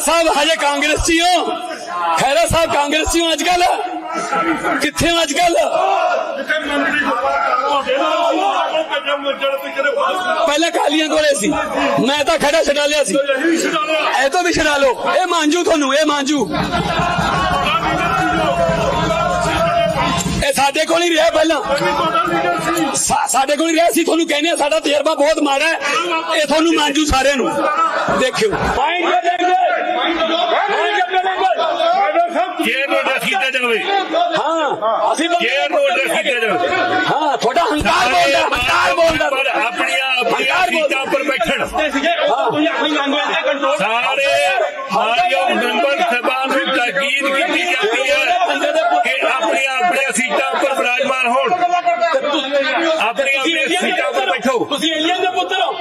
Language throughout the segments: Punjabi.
ਸਾਹਿਬ ਹਜੇ ਕਾਂਗਰਸੀ ਹੋ ਖੈਰਾ ਸਾਹਿਬ ਕਾਂਗਰਸੀ ਹੋ ਅੱਜ ਕੱਲ ਕਿੱਥੇ ਹੋ ਅੱਜ ਕੱਲ ਪਹਿਲਾਂ ਕਾਲੀਆਂ ਕੋਲੇ ਸੀ। ਮੈਂ ਤਾਂ ਖੜਾ ਛਡਾ ਲਿਆ ਸੀ। ਇਹ ਤੋਂ ਵੀ ਛਡਾ ਲਓ। ਇਹ ਮਾਂਜੂ ਤੁਹਾਨੂੰ, ਇਹ ਮਾਂਜੂ। ਇਹ ਸਾਡੇ ਕੋਲ ਹੀ ਰਿਹਾ ਪਹਿਲਾਂ। ਸਾਡੇ ਕੋਲ ਹੀ ਰਿਹਾ ਸੀ। ਤੁਹਾਨੂੰ ਕਹਿੰਦੇ ਆ, ਸਾਡਾ ਤਜਰਬਾ ਬਹੁਤ ਮਾੜਾ ਹੈ। ਇਹ ਤੁਹਾਨੂੰ ਮਾਂਜੂ ਸਾਰਿਆਂ ਨੂੰ। ਦੇਖਿਓ। ਹਾਂ ਅਸੀਂ ਤਾਂ- ਕੇਅਰ ਨੂੰ ਅਡਰੈਸ ਕੀਤਾ ਜਾਵੇ ਹਾਂ ਤੁਹਾਡਾ ਹੰਕਾਰ ਬੋਲਦਾ ਹੰਕਾਰ ਬੋਲਦਾ ਪਰ ਆਪਣੀਆਂ ਆਪਣੀਆਂ ਹੰਕਾਰ ਬੋਲਦਾ। ਸੀਟਾਂ ਉੱਪਰ ਬੈਠਣ ਸਾਰੇ ਮਾਨਯੋਗ ਮੈਂਬਰ ਸਭਾ ਨੂੰ ਤਾਕੀਦ ਕੀਤੀ ਜਾਂਦੀ ਹੈ ਕਿ ਆਪਣੀਆਂ ਆਪਣੀਆਂ ਸੀਟਾਂ ਉੱਪਰ ਵਿਰਾਜਮਾਨ ਹੋਣ ਆਪਣੀਆਂ ਆਪਣੀਆਂ ਸੀਟਾਂ ਉੱਪਰ ਬੈਠੋ ਤੁਸੀਂ ਏਲੀਅਨ ਦੇ ਪੁੱਤਰ ਹੋ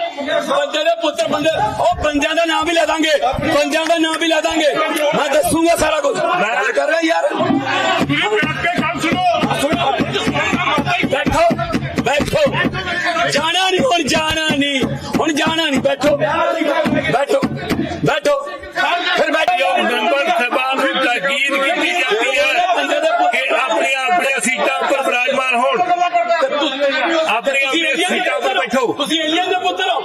ਬੰਦੇ ਦੇ ਪੁੱਤਰ ਬੰਦੇ, ਉਹ ਬੰਦਿਆਂ ਦਾ ਨਾਮ ਵੀ ਲੈ ਦਾਂਗੇ, ਬੰਦਿਆਂ ਦਾ ਨਾਮ ਵੀ ਲੈ ਦਾਂਗੇ। ਮੈਂ ਦੱਸੂਗਾ ਸਾਰਾ ਕੁਝ। ਮੈਂ ਗੱਲ ਕਰ ਰਿਹਾ ਯਾਰ। ਬੈਠੋ ਬੈਠੋ। ਜਾਣਾ ਨਹੀਂ ਹੁਣ ਜਾਣਾ ਨਹੀਂ ਹੁਣ ਜਾਣਾ ਨਹੀਂ ਬੈਠੋ ਬੈਠੋ। ਆਪਣੀਆਂ ਆਪਣੀਆਂ ਸੀਟਾਂ ਉੱਪਰ ਬੈਠੋ। ਤੁਸੀਂ ਏਲੀਅਨ ਦੇ ਪੁੱਤਰ ਹੋ।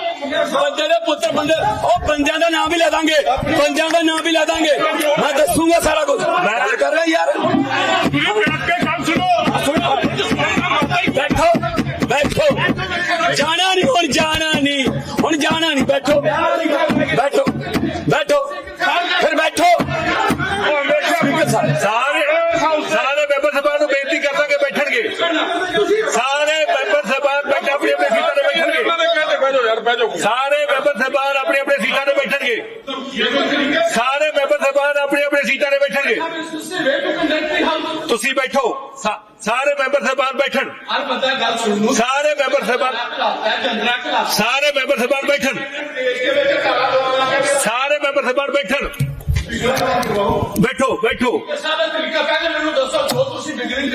ਬੰਦੇ ਦੇ ਪੁੱਤਰ ਬੰਦੇ ਉਹ ਬੰਦਿਆਂ ਦਾ ਨਾਮ ਵੀ ਲੈ ਦਾਂਗੇ। ਬੰਦਿਆਂ ਦਾ ਨਾਮ ਵੀ ਲੈ ਦਾਂਗੇ। ਮੈਂ ਦੱਸੂਗਾ ਸਾਰਾ ਕੁਝ। ਮੈਂ ਕਰ ਰਿਹਾ ਯਾਰ। ਬੈਠੋ। ਬੈਠੋ। ਜਾਣਾ ਨਹੀਂ ਹੁਣ ਜਾਣਾ ਨਹੀਂ ਹੁਣ ਜਾਣਾ ਨਹੀਂ ਬੈਠੋ। ਬੈਠਣਗੇ ਸਾਰੇ ਮੈਂਬਰ ਸਭਾ ਆਪਣੀ ਆਪਣੀ ਸੀਟਾਂ ਤੇ ਬੈਠਣਗੇ ਸਾਰੇ ਮੈਂਬਰ ਸਭਾ ਆਪਣੀ ਆਪਣੀ ਸੀਟਾਂ ਤੇ ਬੈਠਣਗੇ ਤੁਸੀਂ ਬੈਠੋ ਸਾ- ਸਾਰੇ ਮੈਂਬਰ ਸਭਾ ਬੈਠਣ ਹਰ ਬੰਦਾ ਗੱਲ ਸੁਣ ਨੂੰ ਸਾਰੇ ਮੈਂਬਰ ਸਭਾ ਜੰਦਰਾ ਖਿਲਾਫ ਸਾਰੇ ਮੈਂਬਰ ਸਭਾ ਬੈਠਣ ਸਾਰੇ ਮੈਂਬਰ ਸਭਾ ਬੈਠਣ ਬੈਠੋ ਬੈਠੋ ਸਾਡਾ ਤਰੀਕਾ ਪਹਿਲੇ ਮੈਨੂੰ ਦੱਸੋ ਜੋ ਤੁਸੀਂ ਬਿਗਰਿੰਗ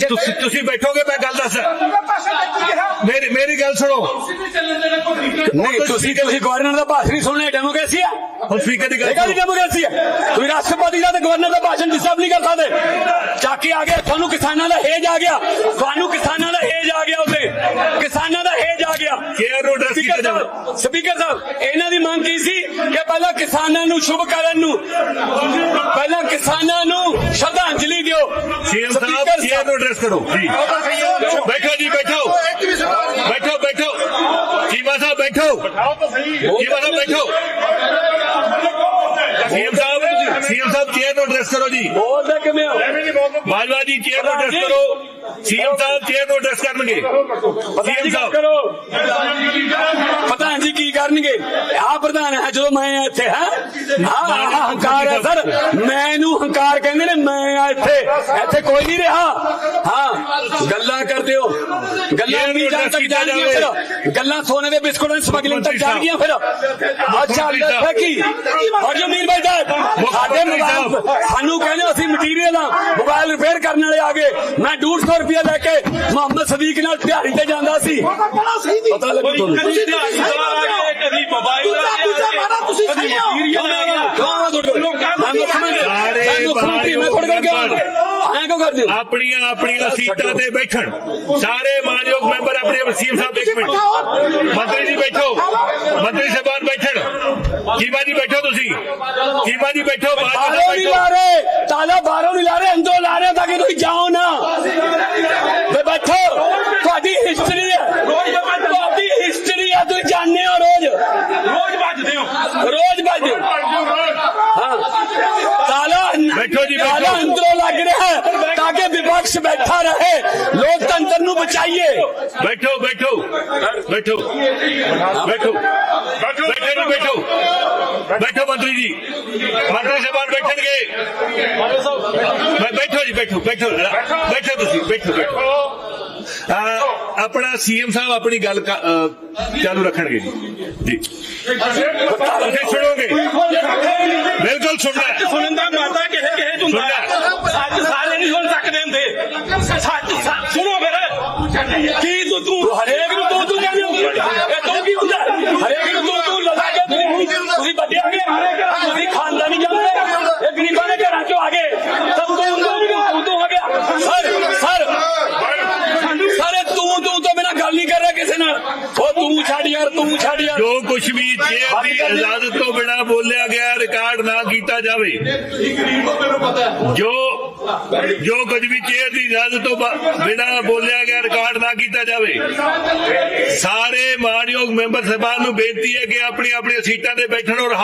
ਤੁਸੀਂ ਤੁਸੀਂ ਬੈਠੋਗੇ ਮੈਂ ਗੱਲ ਦੱਸ ਮੇਰੀ ਮੇਰੀ ਗੱਲ ਸੁਣੋ। ਨਹੀਂ। ਤੁਸੀਂ ਤੁਸੀਂ ਗਵਰਨਰ ਦਾ ਭਾਸ਼ਣ ਹੀ ਸੁਣਨਾ ਡੈਮੋਕ੍ਰੇਸੀ ਆ। ਹੁਣ ਸਪੀਕਰ ਦੀ ਗੱਲ ਸੁਣੋ। ਡੈਮੋਕ੍ਰੇਸੀ ਹੈ ਤੁਸੀਂ ਰਾਸ਼ਟਰਪਤੀ ਦਾ ਤੇ ਗਵਰਨਰ ਦਾ ਭਾਸ਼ਣ ਡਿਸਟਰਬ ਨਹੀਂ ਕਰ ਸਕਦੇ। ਚੱਕ ਕੇ ਆ ਗਿਆ ਤੁਹਾਨੂੰ ਕਿਸਾਨਾਂ ਦਾ ਹੇਜ ਆ ਗਿਆ। ਤੁਹਾਨੂੰ ਕਿਸਾਨਾਂ ਦਾ ਹੇਜ ਆ ਗਿਆ ਉੱਤੇ ਕਿਸਾਨਾਂ ਦਾ ਹੇਜ ਕੇਅਰ ਨੂੰ address ਕੀਤਾ ਸਪੀਕਰ ਜਾਵੇ। ਸਾਹਿਬ ਸਪੀਕਰ ਸਾਹਿਬ ਇਹਨਾਂ ਦੀ ਮੰਗ ਕੀ ਸੀ ਕਿ ਪਹਿਲਾਂ ਕਿਸਾਨਾਂ ਨੂੰ ਸ਼ੁਭ ਕਰਨ ਨੂੰ ਪਹਿਲਾਂ ਕਿਸਾਨਾਂ ਨੂੰ ਸ਼ਰਧਾਂਜਲੀ ਦਿਓ। ਸੀਐਮ ਸਾਹਿਬ ਕੇਅਰ ਨੂੰ ਐਡਰੈਸ ਕਰੋ ਜੀ। ਬੈਠੋ ਜੀ ਬੈਠੋ। ਬੈਠੋ ਬੈਠੋ। ਚੀਮਾ ਸਾਹਿਬ ਬੈਠੋ। ਚੀਮਾ ਸਾਹਿਬ ਬੈਠੋ। ਸੀਐਮ ਸਾਹਿਬ ਸੀਐਮ ਸਾਹਿਬ ਚੇਅਰ ਨੂੰ ਐਡਰੈਸ ਕਰੋ ਜੀ। ਬੋਲਦੇ ਕਿਵੇਂ ਹੋ? ਜੀ ਚੇਅਰ ਨੂੰ ਐਡਰੈਸ ਕਰੋ। ਸੀਐਮ ਸਾਹਿਬ ਚੇਅਰ ਨੂੰ ਐਡਰੈਸ ਕਰਨਗੇ। ਸੀਐਮ ਸਾਹਿਬ। ਕਰੋ। ਪ੍ਰਧਾਨ ਜੀ ਕੀ ਕਰਨਗੇ ਆ ਪ੍ਰਧਾਨ ਹੈ ਜਦੋਂ ਮੈਂ ਆ ਇੱਥੇ ਹਾਂ ਹਾਂ ਆਹ ਹੰਕਾਰ ਹੈ ਸਰ ਮੈਨੂੰ ਹੰਕਾਰ ਕਹਿੰਦੇ ਨੇ ਮੈਂ ਆ ਇੱਥੇ ਇੱਥੇ ਕੋਈ ਨਹੀਂ ਰਿਹਾ ਹਾਂ ਗੱਲਾਂ ਕਰਦੇ ਹੋ ਗੱਲਾਂ ਵੀ ਜਾਣ ਤੱਕ ਜਾਣਗੀਆਂ ਫਿਰ ਗੱਲਾਂ ਸੋਨੇ ਦੇ ਬਿਸਕੁਟਾਂ ਦੀ ਸਮਗਲਿੰਗ ਤੱਕ ਜਾਣਗੀਆਂ ਫਿਰ ਅੱਛਾ ਲੱਗਦਾ ਕੀ ਔਰ ਜੋ ਮੀਰ ਭਾਈ ਸਾਹਿਬ ਸਾਡੇ ਮੋਬਾਈਲ ਸਾਨੂੰ ਕਹਿੰਦੇ ਅਸੀਂ ਮਟੀਰੀਅਲ ਆ ਮੋਬਾਈਲ ਰਿਪੇਅਰ ਕਰਨ ਵਾਲੇ ਆ ਗਏ ਮੈਂ 150 ਰੁਪਏ ਲੈ ਕੇ ਮੁਹੰਮਦ ਸਦੀਕ ਨਾਲ ਦਿਹਾੜੀ ਤੇ ਜਾਂਦਾ ਸੀ ਪਤਾ ਲੱਗੂ ਤੁਹਾਨੂੰ ਕਦੀ ਦਿਹਾੜੀ ਦਵਾ ਆ ਗਏ ਕਦੀ ਮੋਬਾਈਲ ਦੂਜਾ ਦੂਜਾ ਮਾਰਾ ਤੁਸੀਂ ਸਹੀ ਮੈਂ ਤੁਹਾਡੇ ਕੋਲ ਕਿਉਂ ਐਂ ਕਿਉਂ ਕਰਦੇ ਹੋ ਆਪਣੀਆਂ ਆਪਣੀਆਂ ਸੀਟਾਂ ਤੇ ਬੈਠਣ ਸਾਰੇ ਮਾਨਯੋਗ ਮੈਂਬਰ ਆਪਣੇ ਵਸੀਮ ਸਾਹਿਬ ਇੱਕ ਮਿੰਟ ਮੰਤਰੀ ਜੀ ਬੈਠੋ ਮੰਤਰੀ ਸਾਹਿਬਾਨ ਬੈਠਣ ਚੀਮਾ ਜੀ ਬੈਠੋ ਤੁਸੀਂ ਚੀਮਾ ਜੀ ਬੈਠੋ ਬਾਹਰੋਂ ਸਾਹਿਬ ਨਹੀਂ ਲਾ ਰਹੇ ਤਾਲਾ ਬਾਹਰੋਂ ਨਹੀਂ ਲਾ ਰਹੇ ਅੰਦਰੋਂ ਲਾ ਰਹੇ ਤਾਂ ਕਿ ਤੁਸੀਂ ਜਾਓ ਨਾ ਵੇ ਬੈਠੋ ਤੁਹਾਡੀ ਹਿਸਟਰੀ ਹੈ ਤੁਹਾਡੀ ਹਿਸਟਰੀ ਹੈ ਤੁਸੀਂ ਜਾਣਦੇ ਹੋ ਰੋਜ਼ ਰੋਜ਼ ਵੱਜਦੇ ਹੋ ਰੋਜ਼ ਵੱਜਦੇ ਹਾਂ ਤਾਲਾ ਬੈਠੋ ਜੀ, ਬੈਠੋ। ਤਾਲਾ ਲੱਗ ਰਿਹਾ ਹੈ ਤਾਂ ਕਿ ਵਿਪਕਸ਼ ਬੈਠਾ ਰਹੇ। ਲੋਕਤੰਤਰ ਨੂੰ ਬਚਾਈਏ। ਬੈਠੋ ਬੈਠੋ। ਬੈਠੋ। ਬੈਠੋ। ਬੈਠੋ ਜੀ ਬੈਠੋ। ਬੈਠੋ ਮੰਤਰੀ ਜੀ। ਮੰਤਰੀ ਸਾਹਿਬਾਨ ਬੈਠਣਗੇ। ਬੈ- ਬੈਠੋ ਜੀ, ਬੈਠੋ ਬੈਠੋ। ਬੈਠੋ ਤੁਸੀਂ, ਬੈਠੋ ਬੈਠੋ। ਆਪਣਾ ਸੀਐਮ ਸਾਹਿਬ ਆਪਣੀ ਗੱਲ ਚਾਲੂ ਰੱਖਣਗੇ ਜੀ। ਜੀ। ਤੁਸੀਂ ਸੁਣੋਗੇ। ਬਿਲਕੁਲ ਸੁਣਨਾ ਹੈ। ਸੁਣਨ ਦਾ ਮਾਤਾ ਕਿਸੇ ਚ ਹੁੰਦਾ। ਸੱਚ ਸਾਰੇ ਨਹੀਂ ਸੁਣ ਸਕਦੇ ਹੁੰਦੇ। ਸੱਚ ਸੁਣੋ ਫਿਰ। ਕੀ ਤੂੰ ਤੂੰ ਹਰੇਕ ਨੂੰ ਤੂੰ ਤੂੰ ਕਹਿੰਦੇ ਹੋ ਇਹ ਤੂੰ ਕੀ ਹੁੰਦਾ ਯਾਰ ਤੂੰ ਛੱਡ ਯਾਰ ਜੋ ਕੁਝ ਵੀ ਚੇਅਰ ਦੀ ਇਜਾਜ਼ਤ ਤੋਂ ਬਿਨਾ ਬੋਲਿਆ ਗਿਆ ਰਿਕਾਰਡ ਨਾ ਕੀਤਾ ਜਾਵੇ। ਤੁਸੀਂ ਗਰੀਬ ਹੋ ਮੈਨੂੰ ਪਤਾ ਹੈ। ਜੋ ਜੋ ਕੁਝ ਵੀ ਚੇਅਰ ਦੀ ਇਜਾਜ਼ਤ ਤੋਂ ਬਿਨਾ ਬੋਲਿਆ ਗਿਆ ਰਿਕਾਰਡ ਨਾ ਕੀਤਾ ਜਾਵੇ। ਸਾਰੇ ਮਾਨਯੋਗ ਮੈਂਬਰ ਸਾਹਿਬਾਨ ਨੂੰ ਬੇਨਤੀ ਹੈ ਕਿ ਆਪਣੀ ਆਪਣੀ ਸੀਟਾਂ ਤੇ ਬੈਠਣ ਔਰ